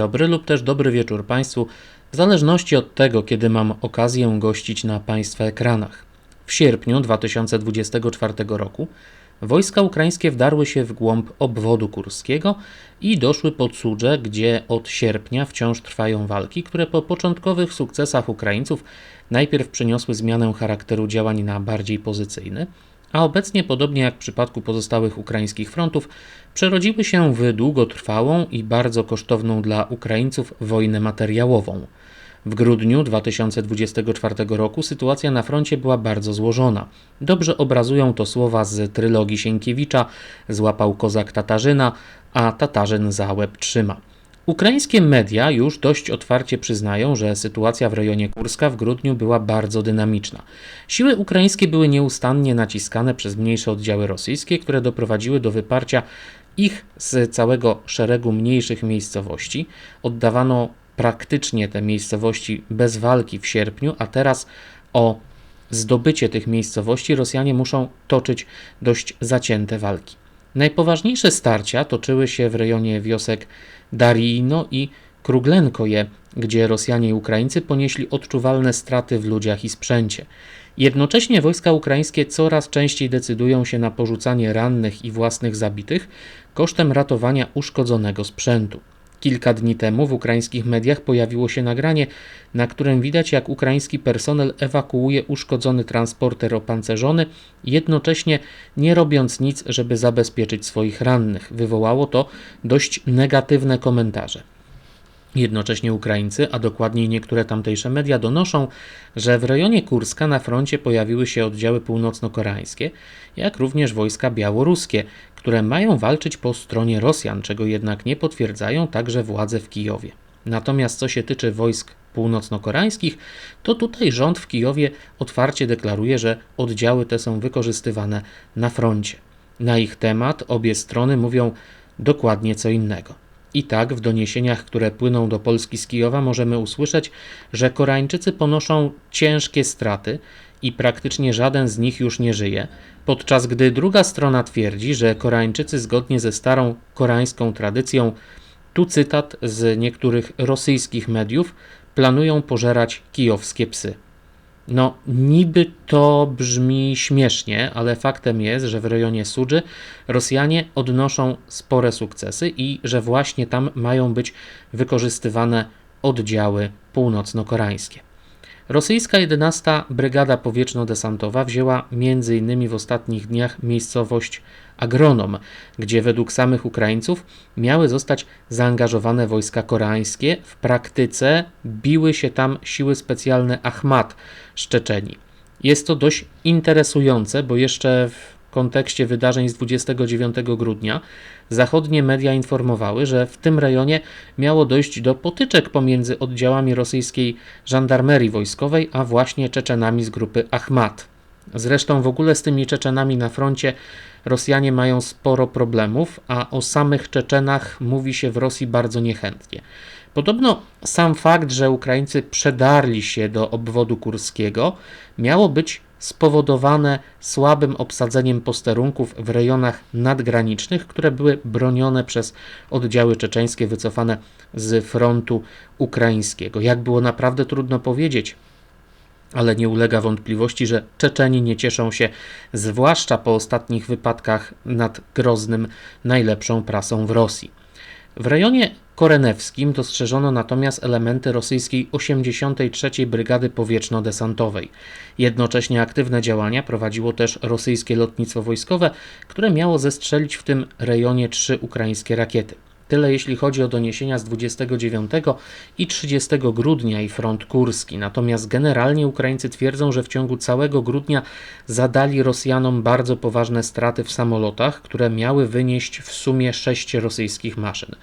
dobry lub też dobry wieczór Państwu, w zależności od tego, kiedy mam okazję gościć na Państwa ekranach. W sierpniu 2024 roku wojska ukraińskie wdarły się w głąb obwodu kurskiego i doszły pod Sudże, gdzie od sierpnia wciąż trwają walki, które po początkowych sukcesach Ukraińców najpierw przyniosły zmianę charakteru działań na bardziej pozycyjny, a obecnie, podobnie jak w przypadku pozostałych ukraińskich frontów, przerodziły się w długotrwałą i bardzo kosztowną dla Ukraińców wojnę materiałową. W grudniu 2024 roku sytuacja na froncie była bardzo złożona. Dobrze obrazują to słowa z trylogii Sienkiewicza Złapał kozak Tatarzyna, a Tatarzyn za łeb trzyma. Ukraińskie media już dość otwarcie przyznają, że sytuacja w rejonie Kurska w grudniu była bardzo dynamiczna. Siły ukraińskie były nieustannie naciskane przez mniejsze oddziały rosyjskie, które doprowadziły do wyparcia ich z całego szeregu mniejszych miejscowości. Oddawano praktycznie te miejscowości bez walki w sierpniu, a teraz o zdobycie tych miejscowości Rosjanie muszą toczyć dość zacięte walki. Najpoważniejsze starcia toczyły się w rejonie wiosek Darijno i Kruglenkoje, gdzie Rosjanie i Ukraińcy ponieśli odczuwalne straty w ludziach i sprzęcie. Jednocześnie wojska ukraińskie coraz częściej decydują się na porzucanie rannych i własnych zabitych kosztem ratowania uszkodzonego sprzętu. Kilka dni temu w ukraińskich mediach pojawiło się nagranie, na którym widać, jak ukraiński personel ewakuuje uszkodzony transporter opancerzony, jednocześnie nie robiąc nic, żeby zabezpieczyć swoich rannych. Wywołało to dość negatywne komentarze. Jednocześnie Ukraińcy, a dokładniej niektóre tamtejsze media donoszą, że w rejonie Kurska na froncie pojawiły się oddziały północno-koreańskie, jak również wojska białoruskie, które mają walczyć po stronie Rosjan, czego jednak nie potwierdzają także władze w Kijowie. Natomiast co się tyczy wojsk północno-koreańskich, to tutaj rząd w Kijowie otwarcie deklaruje, że oddziały te są wykorzystywane na froncie. Na ich temat obie strony mówią dokładnie co innego. I tak w doniesieniach, które płyną do Polski z Kijowa, możemy usłyszeć, że Koreańczycy ponoszą ciężkie straty i praktycznie żaden z nich już nie żyje, podczas gdy druga strona twierdzi, że Koreańczycy zgodnie ze starą koreańską tradycją, tu cytat z niektórych rosyjskich mediów, planują pożerać kijowskie psy. No, niby to brzmi śmiesznie, ale faktem jest, że w rejonie Sudży Rosjanie odnoszą spore sukcesy i że właśnie tam mają być wykorzystywane oddziały północno-koreańskie. Rosyjska 11 Brygada Powietrzno-Desantowa wzięła m.in. w ostatnich dniach miejscowość Agronom, gdzie według samych Ukraińców miały zostać zaangażowane wojska koreańskie. W praktyce biły się tam siły specjalne Ahmad z Czeczenii. Jest to dość interesujące, bo jeszcze w kontekście wydarzeń z 29 grudnia zachodnie media informowały, że w tym rejonie miało dojść do potyczek pomiędzy oddziałami rosyjskiej żandarmerii wojskowej, a właśnie Czeczenami z grupy Ahmad. Zresztą w ogóle z tymi Czeczenami na froncie Rosjanie mają sporo problemów, a o samych Czeczenach mówi się w Rosji bardzo niechętnie. Podobno sam fakt, że Ukraińcy przedarli się do obwodu kurskiego, miało być spowodowane słabym obsadzeniem posterunków w rejonach nadgranicznych, które były bronione przez oddziały czeczeńskie wycofane z frontu ukraińskiego. Jak było naprawdę trudno powiedzieć, ale nie ulega wątpliwości, że Czeczeni nie cieszą się, zwłaszcza po ostatnich wypadkach nad Groznym, najlepszą prasą w Rosji. W rejonie korenewskim dostrzeżono natomiast elementy rosyjskiej 83. Brygady Powietrzno-Desantowej. Jednocześnie aktywne działania prowadziło też rosyjskie lotnictwo wojskowe, które miało zestrzelić w tym rejonie trzy ukraińskie rakiety. Tyle jeśli chodzi o doniesienia z 29 i 30 grudnia i front kurski. Natomiast generalnie Ukraińcy twierdzą, że w ciągu całego grudnia zadali Rosjanom bardzo poważne straty w samolotach, które miały wynieść w sumie sześć rosyjskich maszyn.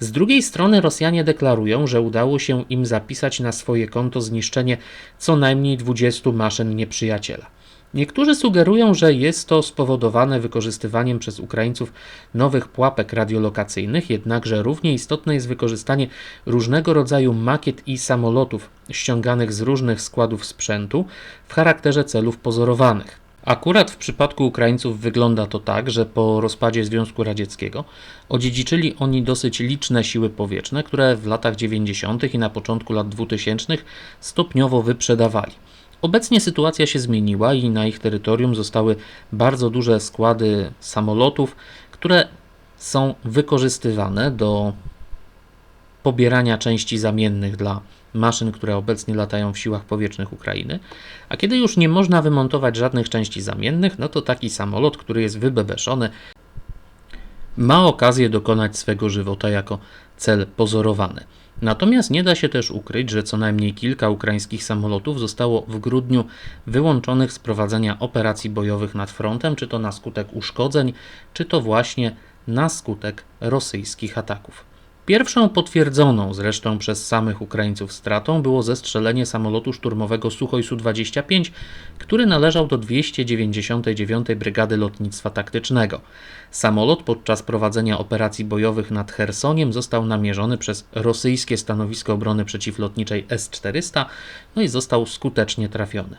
Z drugiej strony Rosjanie deklarują, że udało się im zapisać na swoje konto zniszczenie co najmniej 20 maszyn nieprzyjaciela. Niektórzy sugerują, że jest to spowodowane wykorzystywaniem przez Ukraińców nowych pułapek radiolokacyjnych, jednakże równie istotne jest wykorzystanie różnego rodzaju makiet i samolotów ściąganych z różnych składów sprzętu w charakterze celów pozorowanych. Akurat w przypadku Ukraińców wygląda to tak, że po rozpadzie Związku Radzieckiego odziedziczyli oni dosyć liczne siły powietrzne, które w latach 90. i na początku lat 2000 stopniowo wyprzedawali. Obecnie sytuacja się zmieniła i na ich terytorium zostały bardzo duże składy samolotów, które są wykorzystywane do pobierania części zamiennych dla maszyn, które obecnie latają w siłach powietrznych Ukrainy. A kiedy już nie można wymontować żadnych części zamiennych, no to taki samolot, który jest wybebeszony, ma okazję dokonać swego żywota jako cel pozorowany. Natomiast nie da się też ukryć, że co najmniej kilka ukraińskich samolotów zostało w grudniu wyłączonych z prowadzenia operacji bojowych nad frontem, czy to na skutek uszkodzeń, czy to właśnie na skutek rosyjskich ataków. Pierwszą potwierdzoną zresztą przez samych Ukraińców stratą było zestrzelenie samolotu szturmowego Suchoj Su-25, który należał do 299 Brygady Lotnictwa Taktycznego. Samolot podczas prowadzenia operacji bojowych nad Chersoniem został namierzony przez rosyjskie stanowisko obrony przeciwlotniczej S-400 no i został skutecznie trafiony.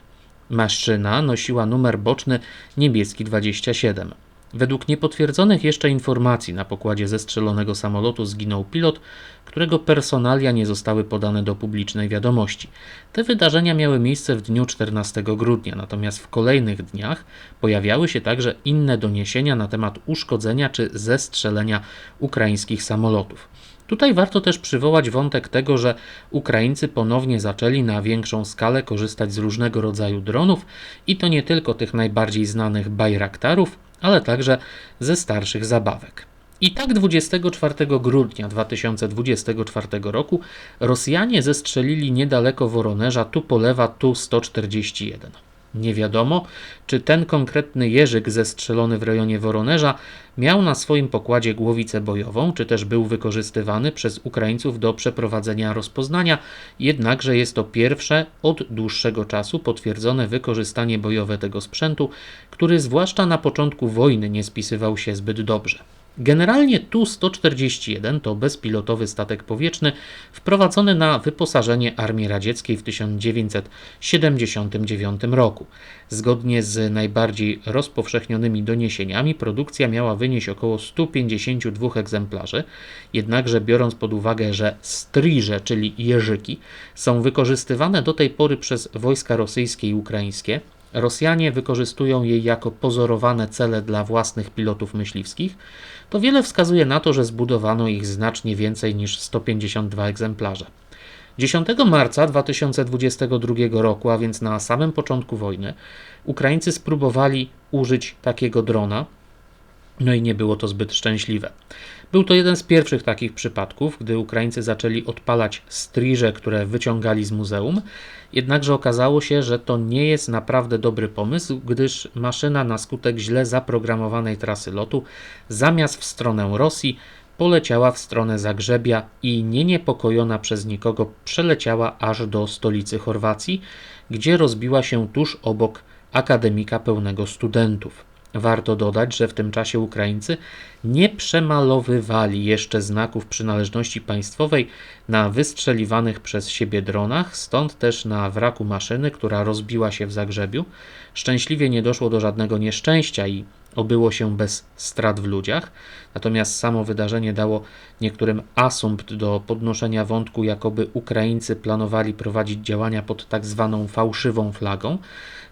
Maszyna nosiła numer boczny niebieski 27. Według niepotwierdzonych jeszcze informacji na pokładzie zestrzelonego samolotu zginął pilot, którego personalia nie zostały podane do publicznej wiadomości. Te wydarzenia miały miejsce w dniu 14 grudnia, natomiast w kolejnych dniach pojawiały się także inne doniesienia na temat uszkodzenia czy zestrzelenia ukraińskich samolotów. Tutaj warto też przywołać wątek tego, że Ukraińcy ponownie zaczęli na większą skalę korzystać z różnego rodzaju dronów i to nie tylko tych najbardziej znanych Bayraktarów, ale także ze starszych zabawek. I tak 24 grudnia 2024 roku Rosjanie zestrzelili niedaleko Woronerza Tupolewa Tu-141. Nie wiadomo, czy ten konkretny jeżyk zestrzelony w rejonie Woronerza miał na swoim pokładzie głowicę bojową, czy też był wykorzystywany przez Ukraińców do przeprowadzenia rozpoznania, jednakże jest to pierwsze od dłuższego czasu potwierdzone wykorzystanie bojowe tego sprzętu, który zwłaszcza na początku wojny nie spisywał się zbyt dobrze. Generalnie Tu-141 to bezpilotowy statek powietrzny wprowadzony na wyposażenie Armii Radzieckiej w 1979 roku. Zgodnie z najbardziej rozpowszechnionymi doniesieniami produkcja miała wynieść około 152 egzemplarzy, jednakże biorąc pod uwagę, że striże, czyli jeżyki, są wykorzystywane do tej pory przez wojska rosyjskie i ukraińskie, Rosjanie wykorzystują je jako pozorowane cele dla własnych pilotów myśliwskich, to wiele wskazuje na to, że zbudowano ich znacznie więcej niż 152 egzemplarze. 10 marca 2022 roku, a więc na samym początku wojny, Ukraińcy spróbowali użyć takiego drona, no i nie było to zbyt szczęśliwe. Był to jeden z pierwszych takich przypadków, gdy Ukraińcy zaczęli odpalać striże, które wyciągali z muzeum, jednakże okazało się, że to nie jest naprawdę dobry pomysł, gdyż maszyna na skutek źle zaprogramowanej trasy lotu zamiast w stronę Rosji poleciała w stronę Zagrzebia i nie niepokojona przez nikogo przeleciała aż do stolicy Chorwacji, gdzie rozbiła się tuż obok akademika pełnego studentów. Warto dodać, że w tym czasie Ukraińcy nie przemalowywali jeszcze znaków przynależności państwowej na wystrzeliwanych przez siebie dronach, stąd też na wraku maszyny, która rozbiła się w Zagrzebiu, szczęśliwie nie doszło do żadnego nieszczęścia i obyło się bez strat w ludziach. Natomiast samo wydarzenie dało niektórym asumpt do podnoszenia wątku, jakoby Ukraińcy planowali prowadzić działania pod tak zwaną fałszywą flagą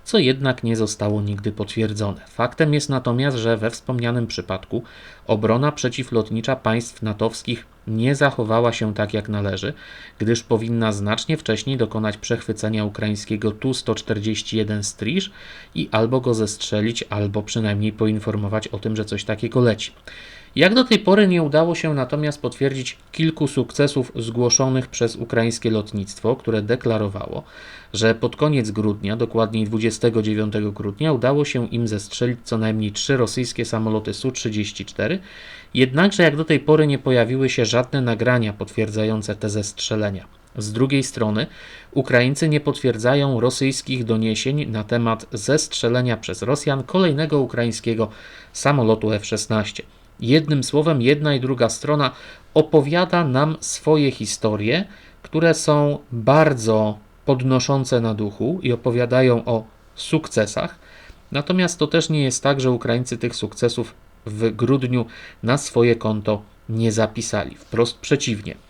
co jednak nie zostało nigdy potwierdzone. Faktem jest natomiast, że we wspomnianym przypadku obrona przeciwlotnicza państw natowskich nie zachowała się tak jak należy, gdyż powinna znacznie wcześniej dokonać przechwycenia ukraińskiego Tu-141 Striż i albo go zestrzelić, albo przynajmniej poinformować o tym, że coś takiego leci. Jak do tej pory nie udało się natomiast potwierdzić kilku sukcesów zgłoszonych przez ukraińskie lotnictwo, które deklarowało, że pod koniec grudnia, dokładniej 29 grudnia, udało się im zestrzelić co najmniej trzy rosyjskie samoloty Su-34, jednakże jak do tej pory nie pojawiły się żadne nagrania potwierdzające te zestrzelenia. Z drugiej strony, Ukraińcy nie potwierdzają rosyjskich doniesień na temat zestrzelenia przez Rosjan kolejnego ukraińskiego samolotu F-16. Jednym słowem, jedna i druga strona opowiada nam swoje historie, które są bardzo podnoszące na duchu i opowiadają o sukcesach. Natomiast to też nie jest tak, że Ukraińcy tych sukcesów w grudniu na swoje konto nie zapisali. Wprost przeciwnie.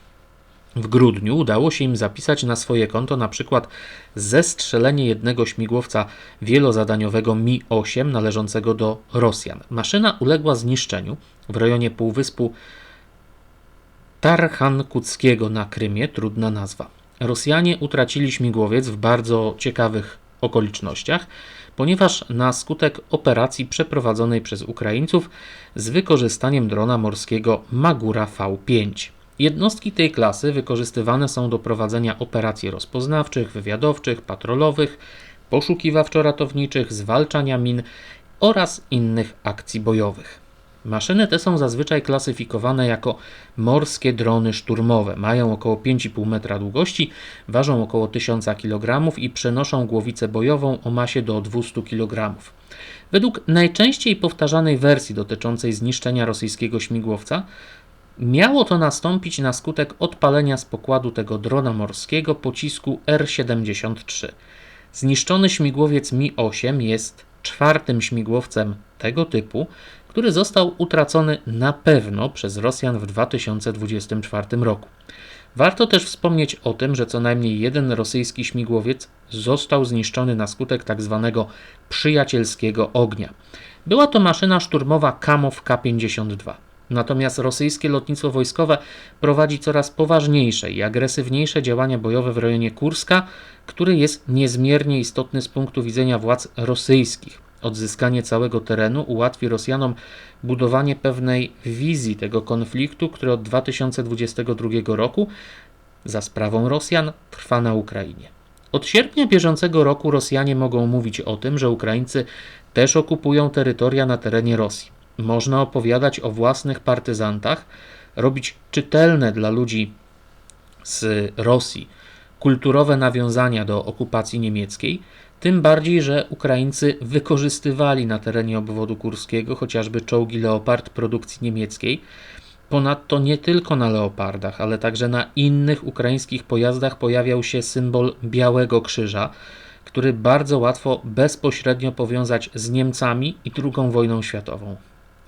W grudniu udało się im zapisać na swoje konto na przykład zestrzelenie jednego śmigłowca wielozadaniowego Mi-8 należącego do Rosjan. Maszyna uległa zniszczeniu w rejonie półwyspu Tarchankuckiego na Krymie, trudna nazwa. Rosjanie utracili śmigłowiec w bardzo ciekawych okolicznościach, ponieważ na skutek operacji przeprowadzonej przez Ukraińców z wykorzystaniem drona morskiego Magura V5. Jednostki tej klasy wykorzystywane są do prowadzenia operacji rozpoznawczych, wywiadowczych, patrolowych, poszukiwawczo-ratowniczych, zwalczania min oraz innych akcji bojowych. Maszyny te są zazwyczaj klasyfikowane jako morskie drony szturmowe. Mają około 5,5 metra długości, ważą około 1000 kg i przenoszą głowicę bojową o masie do 200 kg. Według najczęściej powtarzanej wersji dotyczącej zniszczenia rosyjskiego śmigłowca, miało to nastąpić na skutek odpalenia z pokładu tego drona morskiego pocisku R-73. Zniszczony śmigłowiec Mi-8 jest czwartym śmigłowcem tego typu, który został utracony na pewno przez Rosjan w 2024 roku. Warto też wspomnieć o tym, że co najmniej jeden rosyjski śmigłowiec został zniszczony na skutek tzw. Tak przyjacielskiego ognia. Była to maszyna szturmowa Kamow K-52. Natomiast rosyjskie lotnictwo wojskowe prowadzi coraz poważniejsze i agresywniejsze działania bojowe w rejonie Kurska, który jest niezmiernie istotny z punktu widzenia władz rosyjskich. Odzyskanie całego terenu ułatwi Rosjanom budowanie pewnej wizji tego konfliktu, który od 2022 roku za sprawą Rosjan trwa na Ukrainie. Od sierpnia bieżącego roku Rosjanie mogą mówić o tym, że Ukraińcy też okupują terytoria na terenie Rosji. Można opowiadać o własnych partyzantach, robić czytelne dla ludzi z Rosji kulturowe nawiązania do okupacji niemieckiej, tym bardziej, że Ukraińcy wykorzystywali na terenie obwodu kurskiego chociażby czołgi Leopard produkcji niemieckiej. Ponadto nie tylko na Leopardach, ale także na innych ukraińskich pojazdach pojawiał się symbol Białego Krzyża, który bardzo łatwo bezpośrednio powiązać z Niemcami i II wojną światową.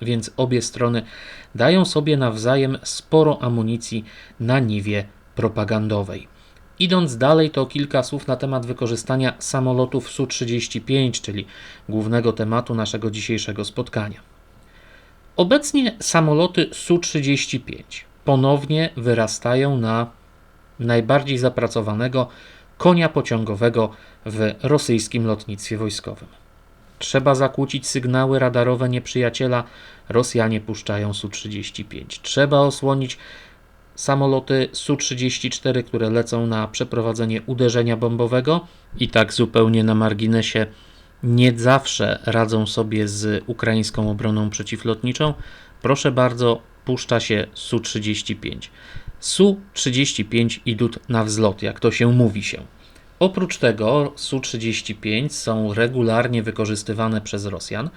Więc obie strony dają sobie nawzajem sporo amunicji na niwie propagandowej. Idąc dalej, to kilka słów na temat wykorzystania samolotów Su-35, czyli głównego tematu naszego dzisiejszego spotkania. Obecnie samoloty Su-35 ponownie wyrastają na najbardziej zapracowanego konia pociągowego w rosyjskim lotnictwie wojskowym. Trzeba zakłócić sygnały radarowe nieprzyjaciela, Rosjanie puszczają Su-35. Trzeba osłonić samoloty Su-34, które lecą na przeprowadzenie uderzenia bombowego i tak zupełnie na marginesie nie zawsze radzą sobie z ukraińską obroną przeciwlotniczą. Proszę bardzo, puszcza się Su-35. Su-35 idą na wzlot, jak to się mówi się. Oprócz tego Su-35 są regularnie wykorzystywane przez Rosjan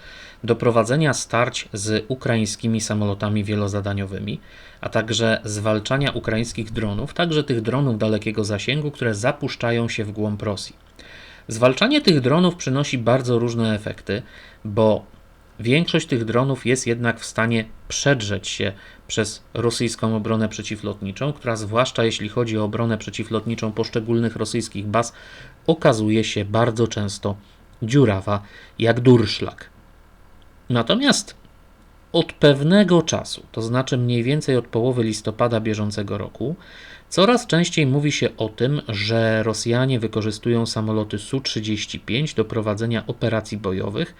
do prowadzenia starć z ukraińskimi samolotami wielozadaniowymi, a także zwalczania ukraińskich dronów, także tych dronów dalekiego zasięgu, które zapuszczają się w głąb Rosji. Zwalczanie tych dronów przynosi bardzo różne efekty, bo większość tych dronów jest jednak w stanie przedrzeć się przez rosyjską obronę przeciwlotniczą, która zwłaszcza jeśli chodzi o obronę przeciwlotniczą poszczególnych rosyjskich baz, okazuje się bardzo często dziurawa jak durszlak. Natomiast od pewnego czasu, to znaczy mniej więcej od połowy listopada bieżącego roku, coraz częściej mówi się o tym, że Rosjanie wykorzystują samoloty Su-35 do prowadzenia operacji bojowych,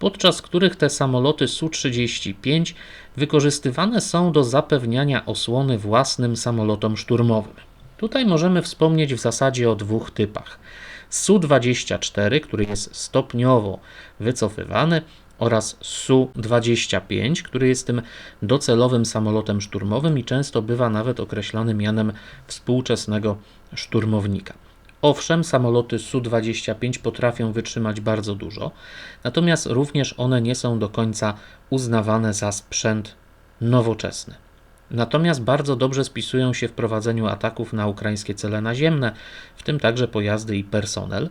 podczas których te samoloty Su-35 wykorzystywane są do zapewniania osłony własnym samolotom szturmowym. Tutaj możemy wspomnieć w zasadzie o dwóch typach. Su-24, który jest stopniowo wycofywany, oraz Su-25, który jest tym docelowym samolotem szturmowym i często bywa nawet określany mianem współczesnego szturmownika. Owszem, samoloty Su-25 potrafią wytrzymać bardzo dużo, natomiast również one nie są do końca uznawane za sprzęt nowoczesny. Natomiast bardzo dobrze spisują się w prowadzeniu ataków na ukraińskie cele naziemne, w tym także pojazdy i personel.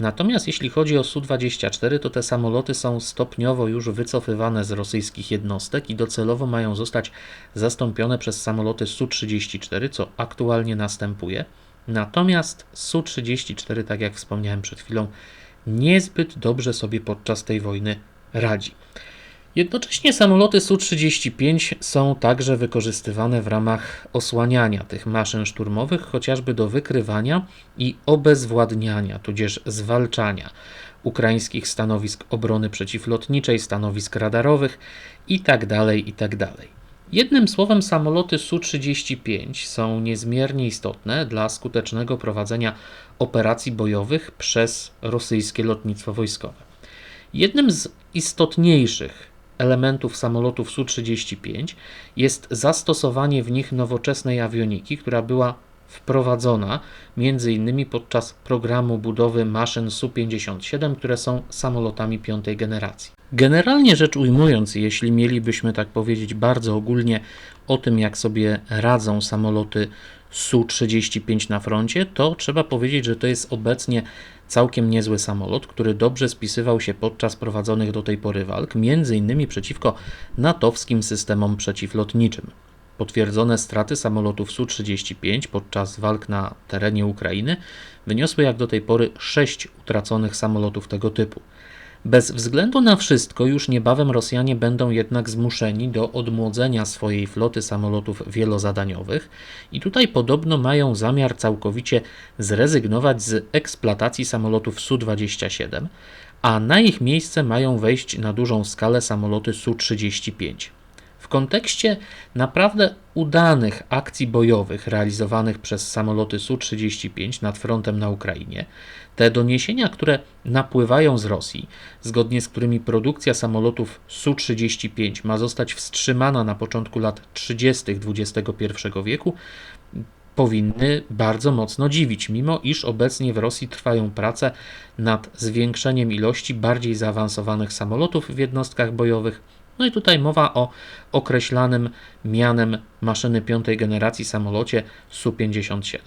Natomiast jeśli chodzi o Su-24, to te samoloty są stopniowo już wycofywane z rosyjskich jednostek i docelowo mają zostać zastąpione przez samoloty Su-34, co aktualnie następuje. Natomiast Su-34, tak jak wspomniałem przed chwilą, niezbyt dobrze sobie podczas tej wojny radzi. Jednocześnie samoloty Su-35 są także wykorzystywane w ramach osłaniania tych maszyn szturmowych, chociażby do wykrywania i obezwładniania, tudzież zwalczania ukraińskich stanowisk obrony przeciwlotniczej, stanowisk radarowych itd. itd. Jednym słowem, samoloty Su-35 są niezmiernie istotne dla skutecznego prowadzenia operacji bojowych przez rosyjskie lotnictwo wojskowe. Jednym z istotniejszych elementów samolotów Su-35 jest zastosowanie w nich nowoczesnej awioniki, która była wprowadzona m.in. podczas programu budowy maszyn Su-57, które są samolotami piątej generacji. Generalnie rzecz ujmując, jeśli mielibyśmy tak powiedzieć bardzo ogólnie o tym, jak sobie radzą samoloty Su-35 na froncie, to trzeba powiedzieć, że to jest obecnie całkiem niezły samolot, który dobrze spisywał się podczas prowadzonych do tej pory walk, m.in. przeciwko natowskim systemom przeciwlotniczym. Potwierdzone straty samolotów Su-35 podczas walk na terenie Ukrainy wyniosły jak do tej pory 6 utraconych samolotów tego typu. Bez względu na wszystko, już niebawem Rosjanie będą jednak zmuszeni do odmłodzenia swojej floty samolotów wielozadaniowych i tutaj podobno mają zamiar całkowicie zrezygnować z eksploatacji samolotów Su-27, a na ich miejsce mają wejść na dużą skalę samoloty Su-35 kontekście naprawdę udanych akcji bojowych realizowanych przez samoloty Su-35 nad frontem na Ukrainie, te doniesienia, które napływają z Rosji, zgodnie z którymi produkcja samolotów Su-35 ma zostać wstrzymana na początku lat 30. XXI wieku, powinny bardzo mocno dziwić, mimo iż obecnie w Rosji trwają prace nad zwiększeniem ilości bardziej zaawansowanych samolotów w jednostkach bojowych no i tutaj mowa o określanym mianem maszyny piątej generacji samolocie Su-57.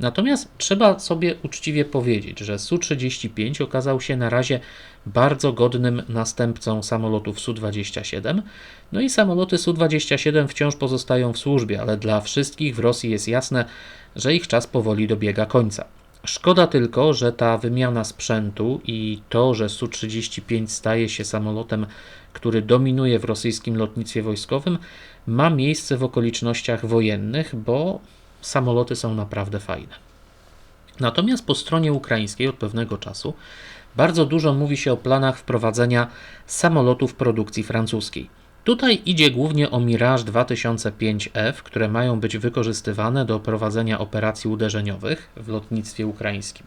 Natomiast trzeba sobie uczciwie powiedzieć, że Su-35 okazał się na razie bardzo godnym następcą samolotów Su-27. No i samoloty Su-27 wciąż pozostają w służbie, ale dla wszystkich w Rosji jest jasne, że ich czas powoli dobiega końca. Szkoda tylko, że ta wymiana sprzętu i to, że Su-35 staje się samolotem, który dominuje w rosyjskim lotnictwie wojskowym, ma miejsce w okolicznościach wojennych, bo samoloty są naprawdę fajne. Natomiast po stronie ukraińskiej od pewnego czasu bardzo dużo mówi się o planach wprowadzenia samolotów produkcji francuskiej. Tutaj idzie głównie o Mirage 2005F, które mają być wykorzystywane do prowadzenia operacji uderzeniowych w lotnictwie ukraińskim.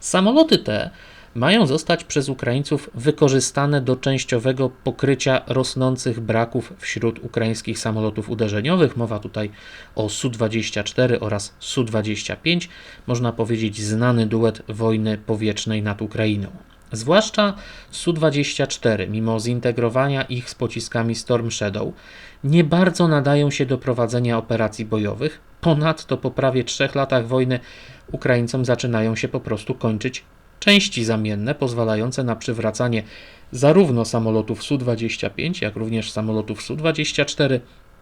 Samoloty te mają zostać przez Ukraińców wykorzystane do częściowego pokrycia rosnących braków wśród ukraińskich samolotów uderzeniowych. Mowa tutaj o Su-24 oraz Su-25, można powiedzieć znany duet wojny powietrznej nad Ukrainą. Zwłaszcza Su-24, mimo zintegrowania ich z pociskami Storm Shadow, nie bardzo nadają się do prowadzenia operacji bojowych. Ponadto po prawie trzech latach wojny Ukraińcom zaczynają się po prostu kończyć części zamienne pozwalające na przywracanie zarówno samolotów Su-25, jak również samolotów Su-24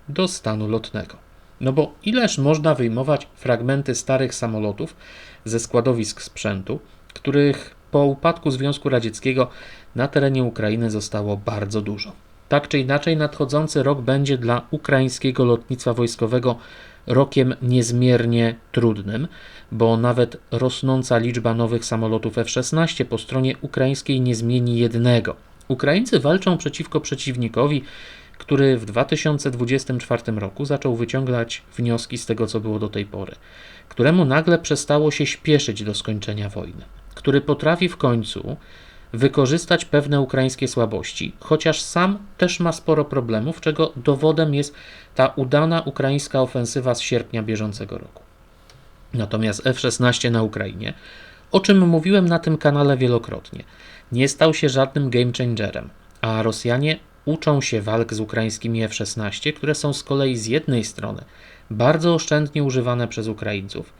do stanu lotnego. No bo ileż można wyjmować fragmenty starych samolotów ze składowisk sprzętu, których po upadku Związku Radzieckiego na terenie Ukrainy zostało bardzo dużo. Tak czy inaczej, nadchodzący rok będzie dla ukraińskiego lotnictwa wojskowego rokiem niezmiernie trudnym, bo nawet rosnąca liczba nowych samolotów F-16 po stronie ukraińskiej nie zmieni jednego. Ukraińcy walczą przeciwko przeciwnikowi, który w 2024 roku zaczął wyciągać wnioski z tego, co było do tej pory, któremu nagle przestało się śpieszyć do skończenia wojny który potrafi w końcu wykorzystać pewne ukraińskie słabości, chociaż sam też ma sporo problemów, czego dowodem jest ta udana ukraińska ofensywa z sierpnia bieżącego roku. Natomiast F-16 na Ukrainie, o czym mówiłem na tym kanale wielokrotnie, nie stał się żadnym game changerem, a Rosjanie uczą się walk z ukraińskimi F-16, które są z kolei z jednej strony bardzo oszczędnie używane przez Ukraińców,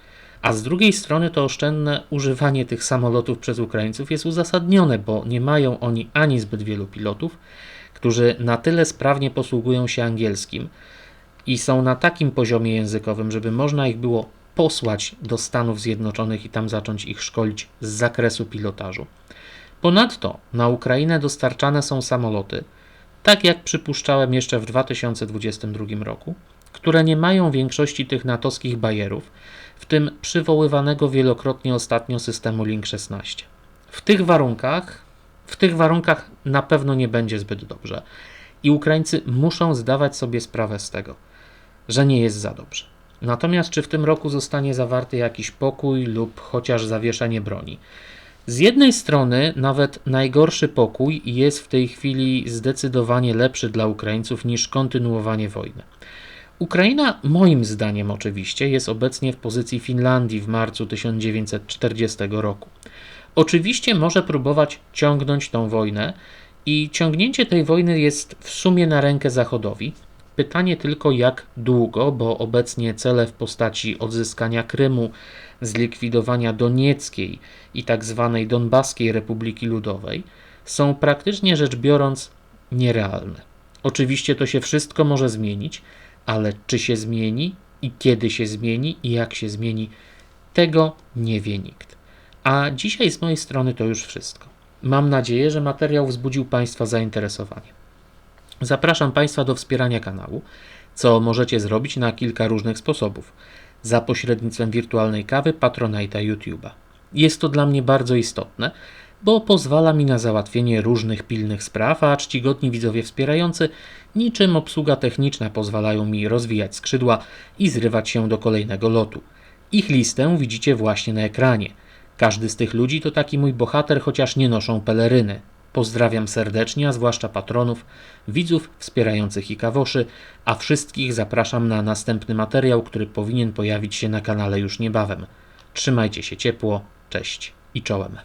a z drugiej strony to oszczędne używanie tych samolotów przez Ukraińców jest uzasadnione, bo nie mają oni ani zbyt wielu pilotów, którzy na tyle sprawnie posługują się angielskim i są na takim poziomie językowym, żeby można ich było posłać do Stanów Zjednoczonych i tam zacząć ich szkolić z zakresu pilotażu. Ponadto na Ukrainę dostarczane są samoloty, tak jak przypuszczałem jeszcze w 2022 roku, które nie mają większości tych natowskich bajerów, w tym przywoływanego wielokrotnie ostatnio systemu Link 16. W tych warunkach, w tych warunkach na pewno nie będzie zbyt dobrze i Ukraińcy muszą zdawać sobie sprawę z tego, że nie jest za dobrze. Natomiast czy w tym roku zostanie zawarty jakiś pokój lub chociaż zawieszenie broni? Z jednej strony, nawet najgorszy pokój jest w tej chwili zdecydowanie lepszy dla Ukraińców niż kontynuowanie wojny. Ukraina, moim zdaniem oczywiście, jest obecnie w pozycji Finlandii w marcu 1940 roku. Oczywiście może próbować ciągnąć tą wojnę i ciągnięcie tej wojny jest w sumie na rękę Zachodowi. Pytanie tylko jak długo, bo obecnie cele w postaci odzyskania Krymu, zlikwidowania Donieckiej i tak zwanej Donbaskiej Republiki Ludowej są praktycznie rzecz biorąc nierealne. Oczywiście to się wszystko może zmienić, ale czy się zmieni i kiedy się zmieni i jak się zmieni, tego nie wie nikt. A dzisiaj z mojej strony to już wszystko. Mam nadzieję, że materiał wzbudził Państwa zainteresowanie. Zapraszam Państwa do wspierania kanału, co możecie zrobić na kilka różnych sposobów. Za pośrednictwem wirtualnej kawy, Patronite'a YouTube'a. Jest to dla mnie bardzo istotne, bo pozwala mi na załatwienie różnych pilnych spraw, a czcigodni widzowie wspierający, niczym obsługa techniczna, pozwalają mi rozwijać skrzydła i zrywać się do kolejnego lotu. Ich listę widzicie właśnie na ekranie. Każdy z tych ludzi to taki mój bohater, chociaż nie noszą peleryny. Pozdrawiam serdecznie, a zwłaszcza patronów, widzów wspierających i kawoszy, a wszystkich zapraszam na następny materiał, który powinien pojawić się na kanale już niebawem. Trzymajcie się ciepło, cześć i czołem.